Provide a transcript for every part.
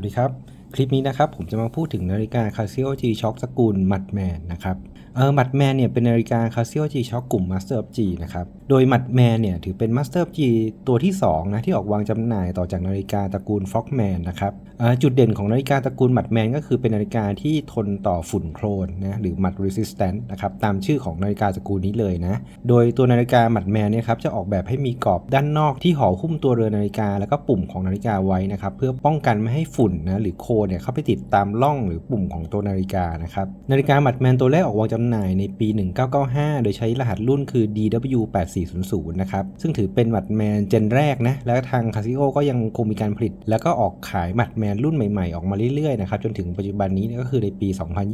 สวัสดีครับ คลิปนี้นะครับผมจะมาพูดถึงนาฬิกา Casio G-Shock สกุลมัดแมนนะครับ เออมัดแมนเนี่ยเป็นนาฬิกา Casio G-Shock กลุ่ม Master of G นะครับ โดยมัดแมนเนี่ยถือเป็น Master of G ตัวที่2นะที่ออกวางจำหน่ายต่อจากนาฬิกาตระกูล Frogman นะครับออจุดเด่นของนาฬิกาตระกูลมัดแมนก็คือเป็นนาฬิกาที่ทนต่อฝุ่นโครนนะหรือมัด resistant นะครับตามชื่อของนาฬิกาตระกูลนี้เลยนะ โดยตัวนาฬิกามัดแมนเนี่ยครับจะออกแบบให้มีกรอบด้านนอกที่ห่อหุ้มตัวเรือนนาฬิกา แล้วก็ปุ่มของนาฬิกาไว้นะครับเพื่อป้องกันไม่ให้ฝุ่นนะหรือโคลนเนี่ยเข้าไปติดตามร่องหรือปุ่มของตัวนาฬิกานะครับนาฬิกามัดแมนตัวแรกออกวางจำหน่ายในปี 1995 โดยใช้รหัสรุ่นคือ DW8400 นะครับ ซึ่งถือเป็นมัดแมนเจนแรกนะ แล้วทาง Casio ก็ยังคงมีการผลิต แล้วก็ออกขายมัดแมนรุ่นใหม่ๆ ออกมาเรื่อยๆ นะครับ จนถึงปัจจุบันนี้ก็คือในปี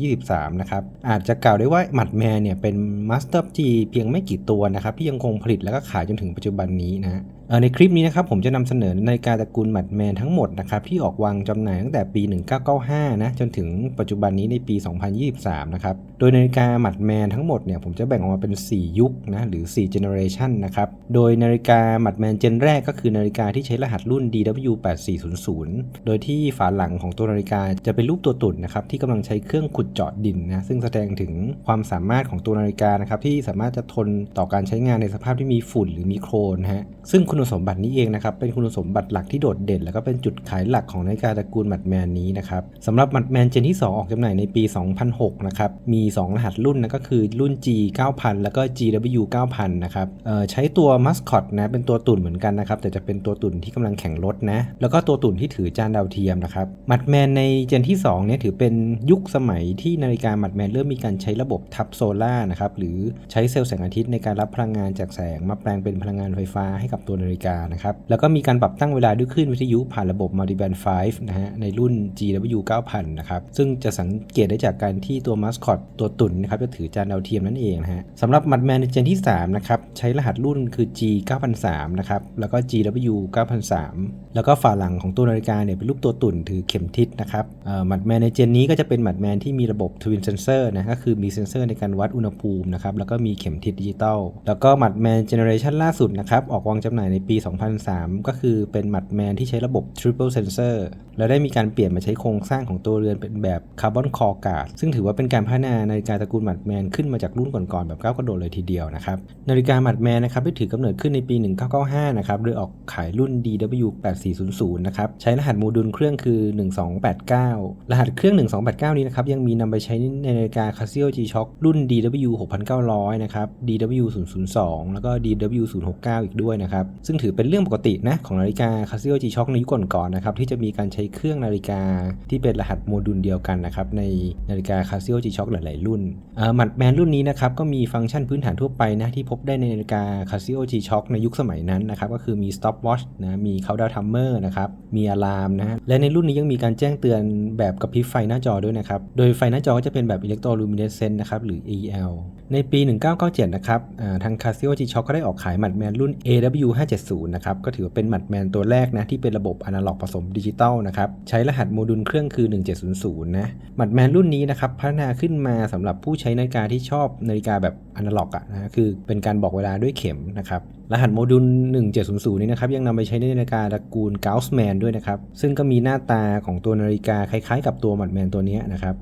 2023 นะครับ อาจจะกล่าวได้ว่ามัดแมนเนี่ยเป็น Master G เพียงไม่กี่ตัวนะครับที่ยังคงผลิตแล้วก็ขายจนถึงปัจจุบันนี้นะ ในคลิปนี้นะครับผมจะนำเสนอนาฬิกาตระกูลมัดแมนทั้งหมดนะครับที่ออกวางจำหน่ายตั้งแต่ปี 1995 นะจนถึงปัจจุบันนี้ในปี 2023 นะครับ โดยนาฬิกามัดแมนทั้งหมดเนี่ยผมจะแบ่งออกมาเป็น 4 ยุคนะหรือ 4 generation นะครับ โดยนาฬิกามัดแมนเจนแรกก็คือนาฬิกาที่ใช้รหัสรุ่น DW8400 โดยที่ฝาหลังของตัวนาฬิกาจะเป็นรูปตัวตุ่นนะครับที่กำลังใช้เครื่องขุดเจาะดินนะซึ่งแสดงถึงความสามารถของตัวนาฬิกานะครับที่สามารถจะทนต่อการใช้งานในสภาพที่มีฝุ่นหรือมีโครนะฮะซึ่งคุณณสมบัตินี้เองนะครับเป็นคุณสมบัติหลักที่โดดเด่น แล้วก็เป็นจุดขายหลักของนาฬิกาตระกูลมัดแมนนี้นะครับสำหรับมัดแมนเจนที่ 2 ออกจำหน่ายในปี 2006 นะครับมี 2 รหัสรุ่นนะก็คือรุ่น G 9000 แล้วก็ GW 9000 นะครับใช้ตัวมัสคอตนะเป็นตัวตุ่นเหมือนกันนะครับแต่จะเป็นตัวตุ่นที่กำลังแข่งรถนะแล้วก็ตัวตุ่นที่ถือจานดาวเทียมนะครับมัดแมนในเจนที่2เนี่ยถือเป็นยุคสมัยที่นาฬิกามัดแมนเริ่มมีการใช้ระบบทับโซล่านะครับหรือใช้เซลล์แสงอาทิตย์ในการรับพลังงานจากแสงมาแปลงเป็นพลังงานไฟฟ้าให้กับตัวนาฬิกานะครับ แล้วก็มีการปรับตั้งเวลาด้วยคลื่นวิทยุผ่านระบบ Multiband 5 นะฮะ ในรุ่น GW 9000 นะครับ ซึ่งจะสังเกตได้จากการที่ตัวมัสคอตตัวตุ่นนะครับ จะถือจานดาวเทียมนั่นเองนะฮะสำหรับมัดแมนในเจนที่ 3 นะครับ ใช้รหัสรุ่นคือ G 9003นะครับ แล้วก็ GW 9003 แล้วก็ฝาหลังของตัวนาฬิกาเนี่ยเป็นรูปตัวตุ่นถือเข็มทิศนะครับเอ่อมัดแมนในเจนนี้ก็จะเป็นมัดแมนที่มีระบบ Twin Sensor นะก็คือมีเซนเซอร์ในการวัดอุณหภูมินะครับแล้วก็มีเข็มทิศดิจิตอลแล้วก็มัดแมนเจเนอเรชันล่าสุดนะครับออกวางจำหน่ายในในปี 2003 ก็คือเป็นมัดแมนที่ใช้ระบบ Triple Sensor แล้วได้มีการเปลี่ยนมาใช้โครงสร้างของตัวเรือนเป็นแบบคาร์บอนคอร์กาดซึ่งถือว่าเป็นการพัฒนานาฬิกาตระกูลมัดแมนขึ้นมาจากรุ่นก่อนๆแบบก้าวกระโดดเลยทีเดียวนะครับนาฬิกามัดแมนนะครับได้ถือกำเนิดขึ้นในปี 1995 นะครับโดยออกขายรุ่น DW8400 นะครับใช้รหัสโมดูลเครื่องคือ 1289 รหัสเครื่อง 1289 นี้นะครับยังมีนำไปใช้ในนาฬิกา Casio G-Shock รุ่น DW6900 นะครับ DW002 แล้วก็ DW069 อีกด้วยนะครับซึ่งถือเป็นเรื่องปกตินะของนาฬิกา Casio G-Shock ในยุคก่อนๆนะครับที่จะมีการใช้เครื่องนาฬิกาที่เป็นรหัสโมดูลเดียวกันนะครับในนาฬิกา Casio G-Shock หลายๆ รุ่นเอ่อมัดแมนรุ่นนี้นะครับก็มีฟังก์ชันพื้นฐานทั่วไปนะที่พบได้ในนาฬิกา Casio G-Shock ในยุคสมัยนั้นนะครับก็คือมี stopwatch นะมี countdown timer นะครับมีอะลามนะและในรุ่นนี้ยังมีการแจ้งเตือนแบบกระพริบไฟหน้าจอด้วยนะครับโดยไฟหน้าจอก็จะเป็นแบบ electroluminescent นะครับหรือ EL ในปี 1997 นะครับทาง Casio G-Shock ก็ได้ออกขายหมัดแมนรุ่น AW570 นะครับ ก็ถือว่าเป็นหมัดแมนตัวแรกนะ ที่เป็นระบบอนาล็อกผสมดิจิตอลนะครับ ใช้รหัสโมดูลเครื่องคือ 1700 นะ หมัดแมนรุ่นนี้นะครับ พัฒนาขึ้นมาสำหรับผู้ใช้นาฬิกาที่ชอบนาฬิกาแบบอนาล็อกอะนะคือเป็นการบอกเวลาด้วยเข็มนะครับ รหัสโมดูล 1700 นี้นะครับ ยังนำไปใช้ในนาฬิกาตระกูล Gaussman ด้วยนะครับ ซึ่งก็มีหน้าตาของตัวนาฬิกาคล้ายๆ กับตัวหมัดแมนตัวนี้นะครับ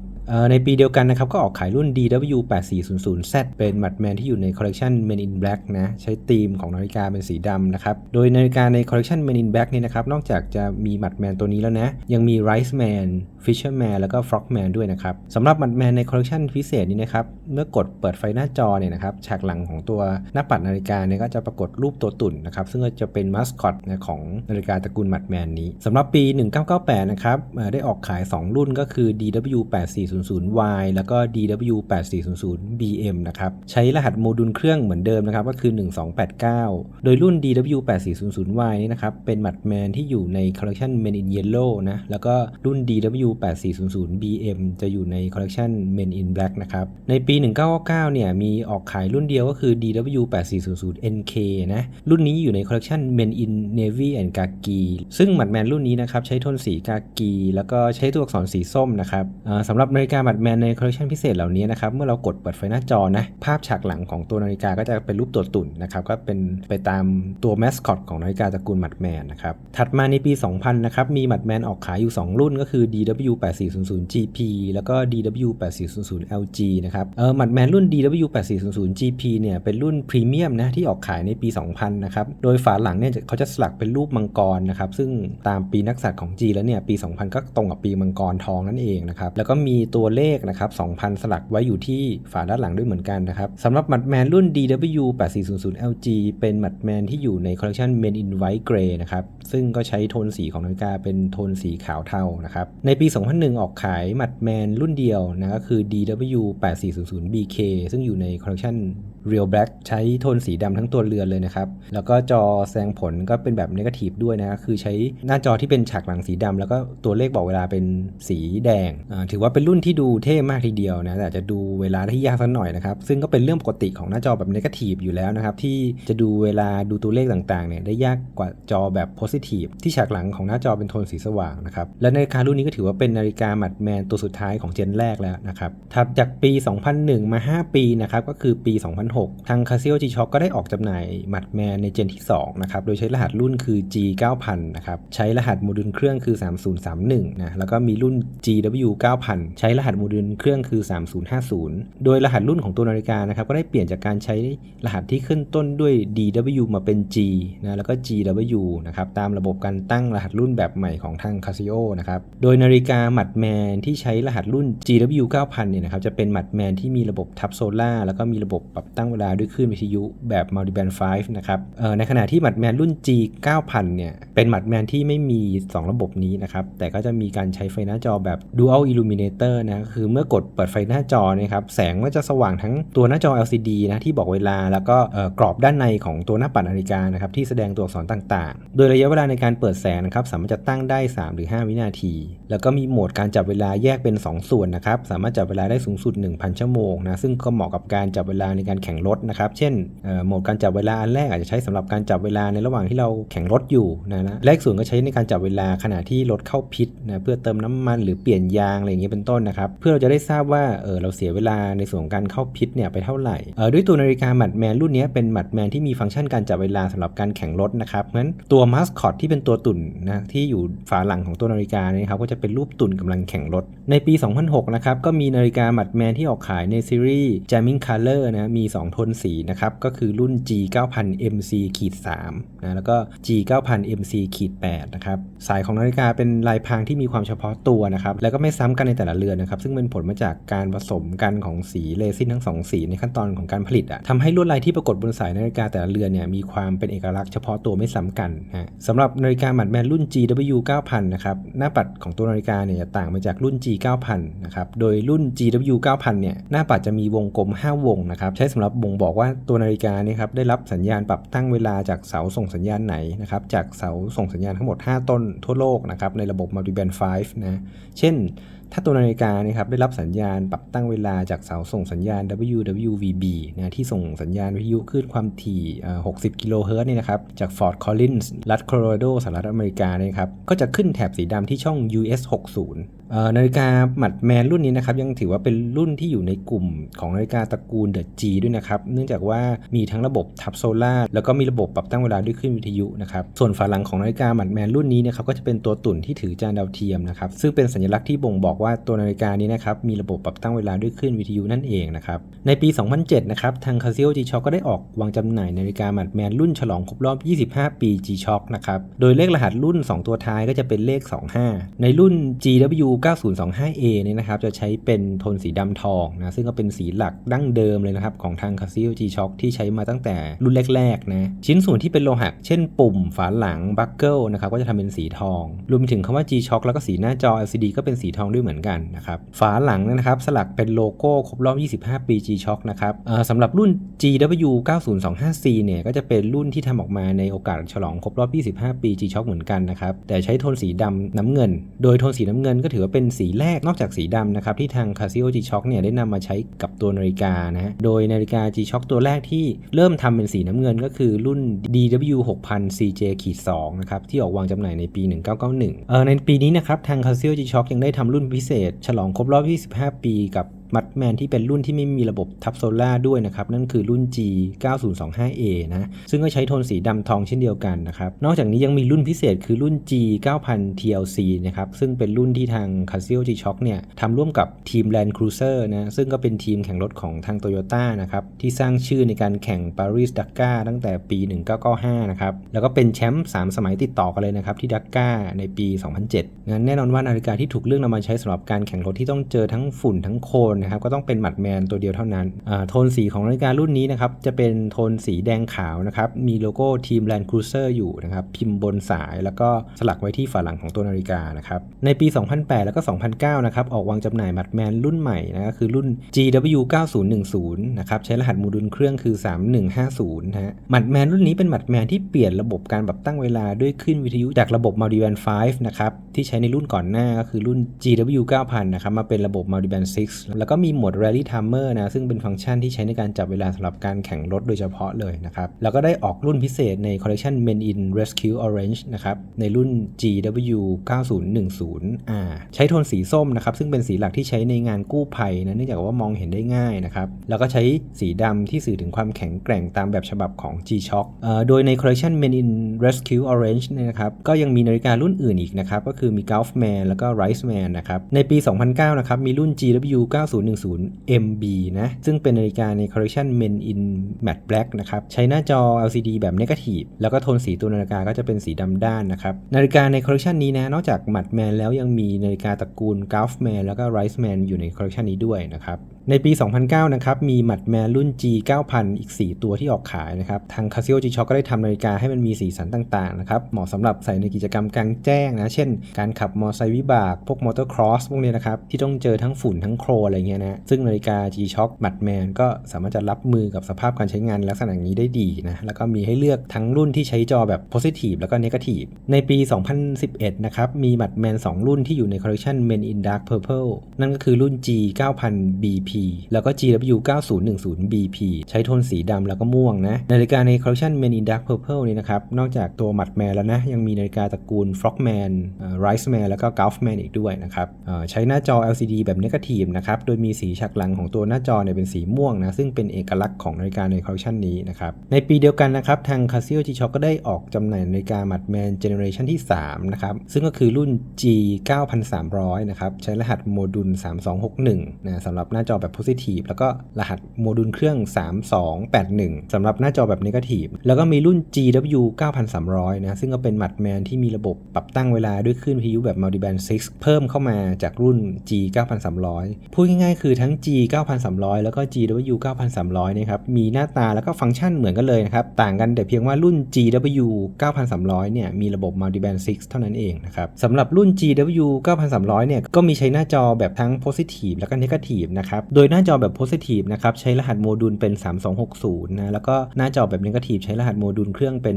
ในปีเดียวกันนะครับ ก็ออกขายรุ่น DW8400Z เป็นมัดแมนที่อยู่ในคอลเลกชัน Men in Black นะใช้ธีมของนาฬิกาเป็นสีดำนะครับ โดยนาฬิกาในคอลเลกชัน Men in Black นี่นะครับ นอกจากจะมีมัดแมนตัวนี้แล้วนะ ยังมี Rice Man Fisherman แล้วก็ Frogman ด้วยนะครับสำหรับมัดแมนในคอลเลกชันพิเศษนี้นะครับ เมื่อกดเปิดไฟหน้าจอเนี่ยนะครับฉากหลังของตัวหน้าปัดนาฬิกาเนี่ยก็จะปรากฏรูปตัวตุ่นนะครับซึ่งก็จะเป็นมาสคอตของนาฬิกาตระกูลมัดแมนนี้สำหรับปี 1998 นะครับได้ออกขาย 2 รุ่นก็คือ DW8400 00Y แล้วก็ DW8400BM นะครับ ใช้รหัสโมดูลเครื่องเหมือนเดิมนะครับ ก็คือ 1289 โดยรุ่น DW8400Y นี่นะครับ เป็นมัดแมนที่อยู่ในคอลเลคชัน Men in Yellow นะ แล้วก็รุ่น DW8400BM จะอยู่ในคอลเลคชัน Men in Black นะครับ ในปี 1999 เนี่ย มีออกขายรุ่นเดียวก็คือ DW8400NK นะ รุ่นนี้อยู่ในคอลเลคชัน Men in Navy and Khaki ซึ่งมัดแมนรุ่นนี้นะครับ ใช้โทนสีกากี แล้วก็ใช้ตัวอักษรสีส้มนะครับสำหรับนาฬิกาบัตแมนในคอลเลคชันพิเศษเหล่านี้นะครับ เมื่อเรากดเปิดไฟหน้าจอนะ ภาพฉากหลังของตัวนาฬิกาก็จะเป็นรูปตัวตุ่นนะครับ ก็เป็นไปตามตัวแมสคอตของนาฬิกาตระกูลมัดแมนนะครับ ถัดมาในปี 2000 นะครับ มีมัดแมนออกขายอยู่ 2 รุ่นก็คือ DW8400 GP แล้วก็ DW8400 LG นะครับเออมัดแมนรุ่น DW8400 GP เนี่ยเป็นรุ่นพรีเมียมนะที่ออกขายในปี 2000 นะครับ โดยฝาหลังเนี่ยเขาจะสลักเป็นรูปมังกรนะครับซึ่งตามปีนักษัตริย์ของจีแล้วเนี่ยปี 2000 ก็ตรงกับปีมังกรทองนั่นเองนะครับแล้วก็มีตัวเลขนะครับ 2,000 สลักไว้อยู่ที่ฝาด้านหลังด้วยเหมือนกันนะครับสำหรับมัดแมนรุ่น DW8400 LG เป็นมัดแมนที่อยู่ในคอลเลคชัน Men in White Grey นะครับ ซึ่งก็ใช้โทนสีของนาฬิกาเป็นโทนสีขาวเทานะครับ ในปี 2001 ออกขายมัดแมนรุ่นเดียวนะก็คือ DW8400 BK ซึ่งอยู่ในคอลเลคชัน Real Black ใช้โทนสีดำทั้งตัวเรือนเลยนะครับ แล้วก็จอแสดงผลก็เป็นแบบนกาทีฟด้วยนะ คือใช้หน้าจอที่เป็นฉากหลังสีดำแล้วก็ตัวเลขบอกเวลาเป็นสีแดง ถือว่าเป็นรุ่นที่ดูเท่มากทีเดียวนะแต่จะดูเวลาได้ยากสักหน่อยนะครับซึ่งก็เป็นเรื่องปกติของหน้าจอแบบนกาทีฟอยู่แล้วนะครับที่จะดูเวลาดูตัวเลขต่างๆเนี่ยได้ยากกว่าจอแบบโพซิทีฟที่ฉากหลังของหน้าจอเป็นโทนสีสว่างนะครับและนาฬิการุ่นนี้ก็ถือว่าเป็นนาฬิกามัดแมนตัวสุดท้ายของเจนแรกแล้วนะครับถัดจากปี 2001 มา 5 ปีนะครับก็คือปี 2006 ทาง Casio G-Shock ก็ได้ออกจำหน่ายมัดแมนในเจนที่2นะครับโดยใช้รหัสรุ่นคือ G9000 นะครับใช้รหัสโมดูลเครื่องคือ 3031นะแล้วก็มีรุ่น GW9000 ใช้รหัสโมดูลเครื่องคือ 3050 โดยรหัสรุ่นของตัวนาฬิกานะครับก็ได้เปลี่ยนจากการใช้รหัสที่ขึ้นต้นด้วย DW มาเป็น G นะแล้วก็ GW นะครับตามระบบการตั้งรหัสรุ่นแบบใหม่ของทาง Casio นะครับโดยนาฬิกามัดแมนที่ใช้รหัสรุ่น GW9000 เนี่ยนะครับจะเป็นมัดแมนที่มีระบบทับโซล่าแล้วก็มีระบบปรับตั้งเวลาด้วยคลื่นวิทยุแบบ Multiband 5นะครับเอ่อในขณะที่มัดแมนรุ่น G9000 เนี่ยเป็นมัดแมนที่ไม่มี 2 ระบบนี้นะครับแต่ก็จะมีการใช้ไฟหน้าจอแบบ Dual Illuminator นะคือเมื่อกดเปิดไฟหน้าจอนะครับแสงก็จะสว่างทั้งตัวหน้าจอ LCD นะที่บอกเวลาแล้วก็กรอบด้านในของตัวหน้าปัดนาฬิกานะครับที่แสดงตัวอักษรต่างๆ โดยระยะเวลาในการเปิดแสงนะครับสามารถจะตั้งได้3หรือ5วินาที แล้วก็มีโหมดการจับเวลาแยกเป็น 2 ส่วนนะครับสามารถจับเวลาได้สูงสุด 1,000 ชั่วโมงนะซึ่งก็เหมาะกับการจับเวลาในการแข่งรถนะครับเช่นโหมดการจับเวลาอันแรกอาจจะใช้สำหรับการจับเวลาในระหว่างที่เราแข่งรถอยู่นะนะแรกส่วนก็ใช้ในการจับเวลาขณะที่รถเข้าพิษนะเพื่อเติมน้ำมันหรือเปลี่ยนยางอะไรอย่างเงี้ยเป็นต้นนะครับเพื่อเราจะได้ทราบว่าเออเราเสียเวลาในส่วนของการเข้าพิษเนี่ยไปเท่าไหร่เออด้วยตัวนาฬิกาหมัดแมนรุ่นนี้เป็นหมัดแมนที่มีฟังก์ชันการจับเวลาสำหรับการแข่งรถนะครับเพราะฉะนั้นตัวมาสคอตที่เป็นตัวตุ่นนะที่อยู่ฝาหลังของตัวนาฬิกาเนี่ยครับก็จะเป็นรูปตุ่นกำลังแข่งรถ ในปี 2006 นะครับก็มีนาฬิกาหมัดแมนที่ออกขายในซีรีส์ Jamming Color นะมี 2 โทนสีนะครับก็คือรุ่น G9000 MC ขีด3นะแล้วก็ G9000 MC ขีด8นะครับสายของนาฬิกาเป็นลายพรางที่มีความเฉพาะตัวนะครับแล้วก็ไม่ซ้ำกันในแต่ละเรือนนะครับซึ่งเป็นผลมาจากการผสมกันของสีเรซินทั้งสองสีในขั้นตอนของการผลิตอะทำให้ลวดลายที่ปรากฏบนสายนาฬิกาแต่ละเรือนเนี่ยมีความเป็นเอกลักษณ์เฉพาะตัวไม่ซ้ำกันนะสำหรับนาฬิกาหมัดแมนรุ่น GW9000 นะครับหน้าปัดของตัวนาฬิกาเนี่ยจะต่างมาจากรุ่น G9000 นะครับโดยรุ่น GW9000 เนี่ยหน้าปัดจะมีวงกลม 5 วงนะครับใช้สำหรับบ่งบอกว่าตัวนาฬิกาเนี่ยครับได้รับสัญญาณปรับตั้งเวลาจากเสาส่งสัญญาณไหนนะครับจากเสาส่งสัญญาณทั้งหมด 5 ต้นทั่วโลกนะครับในระบบ Multiband 5นะเช่น ถ้าตัวนาฬิกานะครับได้รับสัญญาณปรับตั้งเวลาจากเสาส่งสัญญาณ WWVB นะที่ส่งสัญญาณวิทยุคลื่นความถี่ 60 กิโลเฮิรตซ์เนี่นะครับจาก Fort Collins รัฐโคโลราโดสหรัฐอเมริกาเนี่ยครับก็จะขึ้นแถบสีดำที่ช่อง US 60 นาฬิกาหมัดแมนรุ่นนี้นะครับยังถือว่าเป็นรุ่นที่อยู่ในกลุ่มของนาฬิกาตระกูล The G ด้วยนะครับ เนื่องจากว่ามีทั้งระบบทับโซล่าแล้วก็มีระบบปรับตั้งเวลาด้วยคลื่นวิทยุนะครับส่วนฝาหลังของนาฬิกาหมัดแมนรุ่นนี้นะครับก็จะเป็นตัวตุ่นที่ถือจานดาวเทียมนะครับซึ่งเป็นสัญลักษณ์ที่บ่งบอกว่าตัวนาฬิกานี้นะครับมีระบบปรับตั้งเวลาด้วยคลื่นวิทยุนั่นเองนะครับในปี 2007 นะครับทาง Casio G-Shock ก็ได้ออกวางจำหน่ายนาฬิกาหมัดแมนรุ่นฉลองครบรอบ 25 ปี G-Shock นะครับโดยเลขรหัสรุ่น 2 ตัวท้ายก็จะเป็นเลข 25 ในรุ่น GW 9025A เนี่ยนะครับจะใช้เป็นโทนสีดำทองนะซึ่งก็เป็นสีหลักดั้งเดิมเลยนะครับของทาง Casio G-Shock ที่ใช้มาตั้งแต่รุ่นแรกๆนะชิ้นส่วนที่เป็นโลหะเช่นปุ่มฝาหลังบัคเกิลนะครับก็จะทำเป็นสีทอง รวมถึงคำว่า G-Shock แล้วก็สีหน้าจอ LCD ก็เป็นสีทองด้วยเหมือนกันนะครับฝาหลังนะครับสลักเป็นโลโก้ครบรอบ 25 ปี G-Shock นะครับสำหรับรุ่น GW 9025C เนี่ยก็จะเป็นรุ่นที่ทำออกมาในโอกาสฉลองครบรอบ 25 ปี G-Shock เหมือนกันนะครับแต่ใช้โทนสีดำน้ำเงิน โดยโทนสีน้ำเงินก็ถือว่าเป็นสีแรกนอกจากสีดำนะครับที่ทาง Casio G-Shock เนี่ยได้นำมาใช้กับตัวนาฬิกานะโดยนาฬิกา G-Shock ตัวแรกที่เริ่มทำเป็นสีน้ำเงินก็คือรุ่น DW 6000 CJ 2นะครับที่ออกวางจำหน่ายในปี 1991เอ่อในปีนี้นะครับทาง Casio G-Shock ยังได้ทำรุ่นพิเศษ ฉลองครบรอบ 25 ปีกับ มัดแมนที่เป็นรุ่นที่ไม่มีระบบทับโซล่าด้วยนะครับ นั่นคือรุ่น G 9025A นะ ซึ่งก็ใช้โทนสีดำทองเช่นเดียวกันนะครับ นอกจากนี้ยังมีรุ่นพิเศษคือรุ่น G 9000 TLC นะครับ ซึ่งเป็นรุ่นที่ทาง Casio G-Shock เนี่ยทำร่วมกับทีม Land Cruiser นะ ซึ่งก็เป็นทีมแข่งรถของทาง Toyota นะครับ ที่สร้างชื่อในการแข่ง Paris Dakar ตั้งแต่ปี 1995 นะครับ แล้วก็เป็นแชมป์ 3 สมัยติดต่อกันเลยนะครับที่ดักกาในปี 2007งั้นแน่นอนว่านาฬิกาที่ถูกเลือกนำมาใช้สำหรับการแข่งรถที่ต้องเจอทั้งฝุ่นทั้งโคลนนะครับก็ต้องเป็นหมัดแมนตัวเดียวเท่านั้นโทนสีของนาฬิการุ่นนี้นะครับจะเป็นโทนสีแดงขาวนะครับมีโลโก้ทีม Land Cruiser อยู่นะครับพิมพ์บนสายแล้วก็สลักไว้ที่ฝาหลังของตัวนาฬิกานะครับในปี 2008 แล้วก็ 2009 นะครับออกวางจำหน่ายหมัดแมนรุ่นใหม่นะก็คือรุ่น GW 9010 นะครับใช้รหัสโมดูลเครื่องคือ 3150นะฮะหมัดแมนรุ่นนี้เป็นหมัดแมนที่เปลี่ยนระบบการปรับตั้งเวลาด้วยขึ้นวิทยุจากระบบ Multiband 5นะครับที่ใช้ในรุ่นก่อนหน้าก็คือรุ่น GW 9000 นะครับมาเป็นระบบ Multiband 6แล้วก็็มีโหมด Rally Timer นะซึ่งเป็นฟังก์ชันที่ใช้ในการจับเวลาสำหรับการแข่งรถโดยเฉพาะเลยนะครับ แล้วก็ได้ออกรุ่นพิเศษในคอลเลคชัน Men in Rescue Orange นะครับในรุ่น GW 9010R ใช้โทนสีส้มนะครับซึ่งเป็นสีหลักที่ใช้ในงานกู้ภัยนะเนื่องจากว่ามองเห็นได้ง่ายนะครับแล้วก็ใช้สีดำที่สื่อถึงความแข็งแกร่งตามแบบฉบับของ G-Shock โดยในคอลเลคชัน Men in Rescue Orange เนี่ยนะครับก็ยังมีนาฬิการุ่นอื่นอีกนะครับก็คือมี Golfman แล้วก็ Riceman นะครับในปี 2009 นะครับมีรุ่น GW 9010 MB นะ ซึ่งเป็นนาฬิกาในคอลเลคชัน Men in Matte Black นะครับ ใช้หน้าจอ LCD แบบ Negative แล้วก็โทนสีตัวนาฬิกาก็จะเป็นสีดำด้านนะครับ นาฬิกาในคอลเลคชันนี้นะ นอกจาก Matte Man แล้วยังมีนาฬิกาตระกูล Golfman แล้วก็ Riceman อยู่ในคอลเลคชันนี้ด้วยนะครับ ในปี 2009 นะครับ มีหมัดแมนรุ่น G 9000 อีก 4 ตัวที่ออกขายนะครับ ทาง Casio G-Shock ก็ได้ทำนาฬิกาให้มันมีสีสันต่าง ๆ นะครับ เหมาะสำหรับใส่ในกิจกรรมกลางแจ้งนะ เช่น การขับมอเตอร์ไซค์วิบาก พวกมอเตอร์ครอสพวกนี้นะครับ ที่ต้องเจอทั้งฝุ่นทั้งโครอะไรเงี้ยนะ ซึ่งนาฬิกา G-Shock หมัดแมนก็สามารถจะรับมือกับสภาพการใช้งานลักษณะนี้ได้ดีนะ แล้วก็มีให้เลือกทั้งรุ่นที่ใช้จอแบบ positive แล้วก็ negative ในปี 2011 นะครับ มีหมัดแมน 2 รุ่นที่อยู่ในคอลเลคชัน Men in Dark Purple นั่นก็คือรุ่น G 9000 BP แล้วก็ G.W.9010 BP ใช้โทนสีดำแล้วก็ม่วงนะนาฬิกาในคอลเลคชัน Men in Dark Purple นี่นะครับ นอกจากตัวมัดแมนแล้วนะ ยังมีนาฬิกาตระกูล Frogman Riceman แล้วก็ Golfman อีกด้วยนะครับใช้หน้าจอ LCD แบบ Negative นะครับ โดยมีสีฉากหลังของตัวหน้าจอเนี่ยเป็นสีม่วงนะ ซึ่งเป็นเอกลักษณ์ของนาฬิกาในคอลเลคชันนี้นะครับ ในปีเดียวกันนะครับ ทาง Casio G-Shock ก็ได้ออกจำหน่ายนาฬิกามัดแมนเจเนอเรชันที่ 3 นะครับ ซึ่งก็คือรุ่น G 9300 นะครับ ใช้รหัสโมดูล3261 นะสำหรับหน้าจอแบบ Positive แล้วก็รหัสโมดูลเครื่อง 3281สำหรับหน้าจอแบบ Negative แล้วก็มีรุ่น GW 9300 นะ ซึ่งก็เป็นมัดแมนที่มีระบบปรับตั้งเวลาด้วยคลื่นวิทยุแบบ Multiband 6 เพิ่มเข้ามาจากรุ่น G 9300 พูดง่ายๆ คือทั้ง G 9300 แล้วก็ GW 9300นะครับ มีหน้าตาแล้วก็ฟังก์ชันเหมือนกันเลยนะครับ ต่างกันแต่เพียงว่ารุ่น GW 9300 เนี่ย มีระบบ Multiband 6 เท่านั้นเองนะครับสำหรับรุ่น GW 9300 เนี่ย ก็มีใช้หน้าจอแบบทั้ง Positive แล้วก็ Negative นะครับโดยหน้าจอแบบ Positive นะครับใช้รหัสโมดูลเป็น 3260นะแล้วก็หน้าจอแบบ Negative ใช้รหัสโมดูลเครื่องเป็น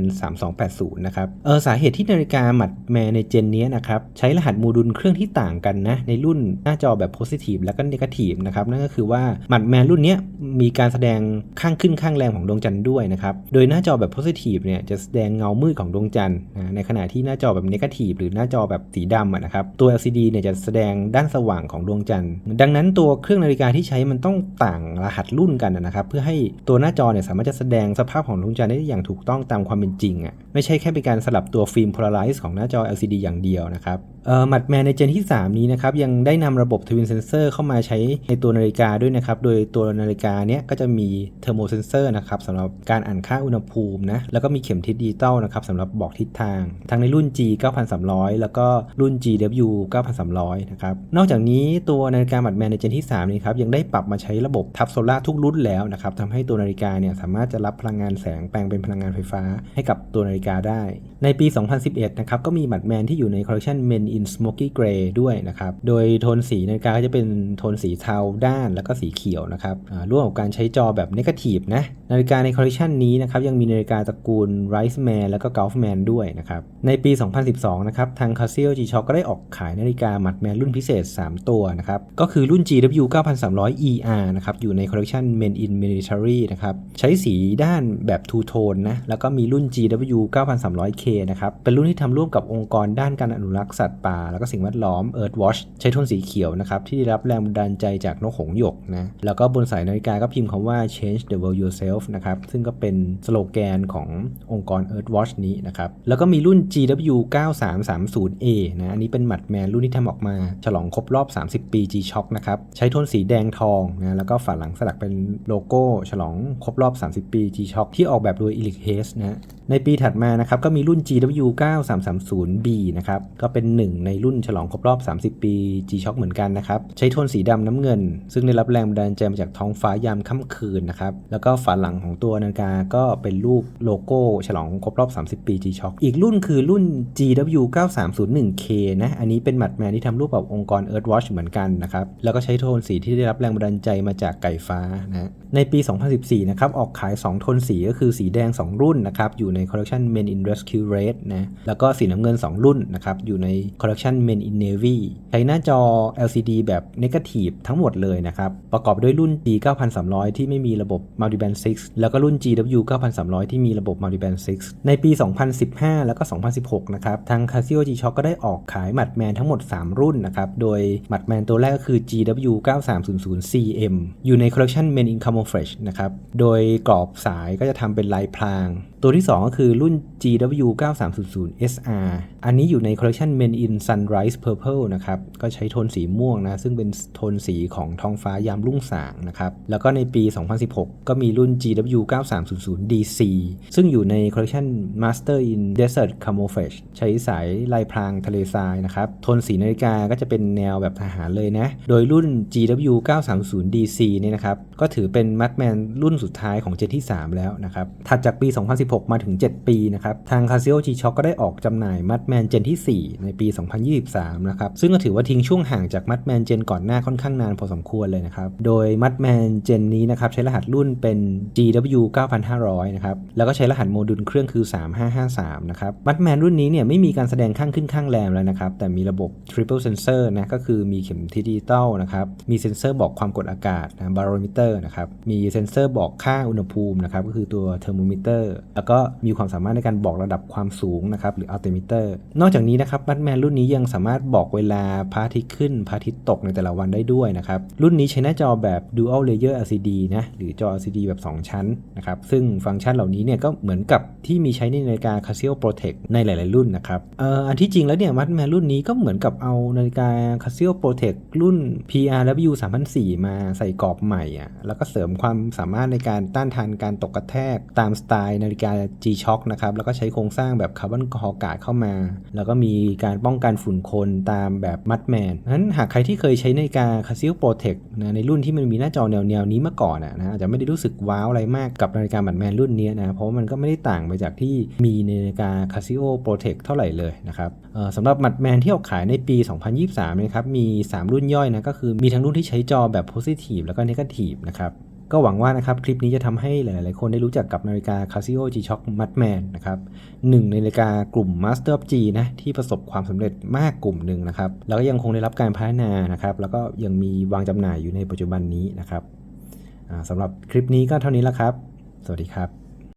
3280นะครับเออสาเหตุที่นาฬิกาหมัดแมในเจนนี้นะครับใช้รหัสโมดูลเครื่องที่ต่างกันนะในรุ่นหน้าจอแบบ Positive แล้วก็ Negative นะครับนั่นก็คือว่าหมัดแมนรุ่นนี้มีการแสดงข้างขึ้นข้างแรงของดวงจันทร์ด้วยนะครับโดยหน้าจอแบบ Positive เนี่ยจะแสดงเงามืดของดวงจันทร์นะในขณะที่หน้าจอแบบ Negative หรือหน้าจอแบบสีดำนะครับตัว LCD เนี่ยจะแสดงด้านสว่างของดวงจันทร์ดังนั้นตัวเครื่องนาฬิกาที่ใช้มันต้องต่างรหัสรุ่นกันนะครับ เพื่อให้ตัวหน้าจอเนี่ยสามารถจะแสดงสภาพของดวงจันทร์ได้อย่างถูกต้องตามความเป็นจริงอะไม่ใช่แค่เป็นการสลับตัวฟิล์มโพลาไรซ์ของหน้าจอ LCD อย่างเดียวนะครับเอ่อมัดแมนในเจนที่ 3 นี้นะครับยังได้นำระบบทวินเซนเซอร์เข้ามาใช้ในตัวนาฬิกาด้วยนะครับ โดยตัวนาฬิกาเนี้ยก็จะมีเทอร์โมเซนเซอร์นะครับสำหรับการอ่านค่าอุณหภูมินะแล้วก็มีเข็มทิศดิจิตอลนะครับสำหรับบอกทิศทาง ทั้งในรุ่น G 9300 แล้วก็รุ่น GW 9300 นะครับนอกจากนี้ตัวนาฬิกามัดแมนในเจนที่3นี้ครับยังได้ปรับมาใช้ระบบทับโซล่าทุกรุ่นแล้วนะครับทำให้ตัวนาฬิกาเนี่ยสามารถจะรับพลังงานแสงแปลงเป็นพลังงานไฟฟ้าให้กับตัวนาฬิกาได้ ในปี 2011 นะครับก็มีมัดแมนที่อยู่ในคอลเลคชัน Men in Smoky Gray ด้วยนะครับ โดยโทนสีนาฬิกาก็จะเป็นโทนสีเทาด้านแล้วก็สีเขียวนะครับร่วมกับการใช้จอแบบ Negative นะ นาฬิกาในคอลเลคชันนี้นะครับยังมีนาฬิกาตระกูล Riceman แล้วก็ Golfman ด้วยนะครับ ในปี 2012 นะครับทาง Casio G-Shock ก็ได้ออกขายนาฬิกามัดแมนรุ่นพิเศษ 3 ตัวนะครับ ก็คือรุ่น GW 9,300 100ER นะครับ อยู่ในคอลเลคชัน Men in Military นะครับ ใช้สีด้านแบบ Two Tone นะ แล้วก็มีรุ่น GW 9300K นะครับ เป็นรุ่นที่ทำร่วมกับองค์กรด้านการอนุรักษ์สัตว์ป่า แล้วก็สิ่งแวดล้อม Earthwatch ใช้โทนสีเขียวนะครับ ที่ได้รับแรงบันดาลใจจากนกหงส์หยกนะ แล้วก็บนสายนาฬิกาก็พิมพ์คำว่า change the world yourself นะครับ ซึ่งก็เป็นสโลแกนขององค์กร Earthwatch นี้นะครับ แล้วก็มีรุ่น GW 9330A นะ อันนี้เป็นหมัดแมนรุ่นที่ทำออกมา ฉลองครบรอบ 30 ปี G-Shock นะครับ ใช้โทนสีแดงทองนะแล้วก็ฝาหลังสลักเป็นโลโก้ ฉลองครบรอบ 30 ปี G-Shock ที่ออกแบบโดย e l i c h Hayes นะ ในปีถัดมานะครับก็มีรุ่น GW 9330B นะครับก็เป็นหนึ่งในรุ่นฉลองครบรอบ 30 ปี G-Shock เหมือนกันนะครับใช้โทนสีดำน้ำเงิน ซึ่งได้รับแรงบันดาลใจมาจากท้องฟ้ายามค่ำคืนนะครับแล้วก็ฝาหลังของตัวนาฬิกาก็เป็นรูปโลโก้ฉลองครบรอบ 30 ปี G-Shock อีกรุ่นคือรุ่น GW 9301K นะอันนี้เป็นหมัดแมนที่ทำร่วมกับองค์กร Earthwatch เหมือนกันนะครับแล้วก็ใช้โทนสีที่ได้รับแรงบันดาลใจมาจากไก่ฟ้านะในปี 2014 นะครับออกขาย 2 โทนสีก็คือสีแดง 2 รุ่นนะครับอยู่ในคอลเลคชัน Men in Rescue Red นะแล้วก็สีน้ำเงิน 2 รุ่นนะครับอยู่ในคอลเลคชัน Men in Navy ใช้หน้าจอ LCD แบบ Negative ทั้งหมดเลยนะครับ ประกอบด้วยรุ่น G 9300 ที่ไม่มีระบบ Multiband 6 แล้วก็รุ่น GW 9300 ที่มีระบบ Multiband 6 ในปี 2015 แล้วก็ 2016 นะครับทาง Casio G-Shock ก็ได้ออกขายหมัดแมนทั้งหมด 3 รุ่นนะครับโดยหมัดแมนตัวแรกก็คือ GW 9300 CM อยู่ในคอลเลคชัน Men in Camouflage นะครับโดยกรอบสายก็จะทำเป็นลายพราง ตัวที่ 2ก็คือรุ่น GW 9300 SR อันนี้อยู่ในคอลเลคชัน Men in Sunrise Purple นะครับ ก็ใช้โทนสีม่วงนะ ซึ่งเป็นโทนสีของท้องฟ้ายามรุ่งสางนะครับ แล้วก็ในปี 2016 ก็มีรุ่น GW 9300 DC ซึ่งอยู่ในคอลเลคชัน Master in Desert Camouflage ใช้สายลายพรางทะเลทรายนะครับ โทนสีนาฬิกาก็จะเป็นแนวแบบทหารเลยนะ โดยรุ่น GW 930 DC เนี่ยนะครับ ก็ถือเป็นมัดแมนรุ่นสุดท้ายของเจนที่ 3 แล้วนะครับ ถัดจากปี 2016 มาถึง 7 ปีนะครับ ทาง Casio G-Shock ก็ได้ออกจำหน่ายมัดแมนเจนที่ 4 ในปี 2023 นะครับ ซึ่งก็ถือว่าทิ้งช่วงห่างจากมัดแมนเจนก่อนหน้าค่อนข้างนานพอสมควรเลยนะครับ โดยมัดแมนเจนนี้นะครับใช้รหัสรุ่นเป็น GW 9500 นะครับ แล้วก็ใช้รหัสโมดูลเครื่องคือ 3553 นะครับ มัดแมนรุ่นนี้เนี่ยไม่มีการแสดงข้างขึ้นข้างแรมแล้วนะครับ แต่มีระบบ Triple Sensor นะ ก็คือมีเข็มทิศดิจิตอลนะครับ มีเซ็นเซอร์บอกความกดอากาศนะ barometer นะครับ มีเซ็นเซอร์บอกค่าอุณหภูมินะครับ ก็คือตัว thermometer แล้วก็มีความสามารถในการบอกระดับความสูงนะครับ หรือ altimeter นอกจากนี้นะครับมัดแมนรุ่นนี้ยังสามารถบอกเวลาพระอาทิตย์ขึ้นพระอาทิตย์ตกในแต่ละวันได้ด้วยนะครับ รุ่นนี้ใช้หน้าจอแบบ dual layer LCD นะ หรือจอ LCD แบบ 2 ชั้นนะครับ ซึ่งฟังก์ชันเหล่านี้เนี่ยก็เหมือนกับที่มีใช้ในนาฬิกา Casio Protect ในหลาย ๆ รุ่นนะครับเอ่ออันที่จริงแล้วเนี่ยมัดแมนรุ่นนี้ก็เหมือนกับเอานาฬิกา Casio Protect รุ่น PRW 3004มาใส่กรอบใหม่อะแล้วก็เสริมความสามารถในการต้านทานการตกกระแทกตามสไตล์นาฬิกา G-Shock นะครับแล้วก็ใช้โครงสร้างแบบคาร์บอนคอร์กาดเข้ามาแล้วก็มีการป้องกันฝุ่นคนตามแบบมัดแมนนั้นหากใครที่เคยใช้นาฬิกา Casio Protect นะในรุ่นที่มันมีหน้าจอแนวๆนี้มาก่อนอะนะอาจจะไม่ได้รู้สึกว้าวอะไรมากกับนาฬิกามัดแมนรุ่นนี้นะเพราะมันก็ไม่ได้ต่างไปจากที่มีในนาฬิกา Casio Protect เท่าไหร่เลยนะครับสำหรับมัดแมนที่ออกขายในปี 2023นะครับมี 3 รุ่นย่อยนะก็คือมีทั้งรุ่นที่ใช้จอแบบ positive แล้วก็ negative นะครับ ก็หวังว่านะครับคลิปนี้จะทำให้หลาย ๆ คนได้รู้จักกับนาฬิกา Casio G-Shock Madman นะครับหนึ่งในนาฬิกากลุ่ม Master of G นะที่ประสบความสำเร็จมากกลุ่มหนึ่งนะครับแล้วก็ยังคงได้รับการพัฒนานะครับแล้วก็ยังมีวางจำหน่ายอยู่ในปัจจุบันนี้นะครับอ่าสำหรับคลิปนี้ก็เท่านี้แล้วครับ สวัสดีครับ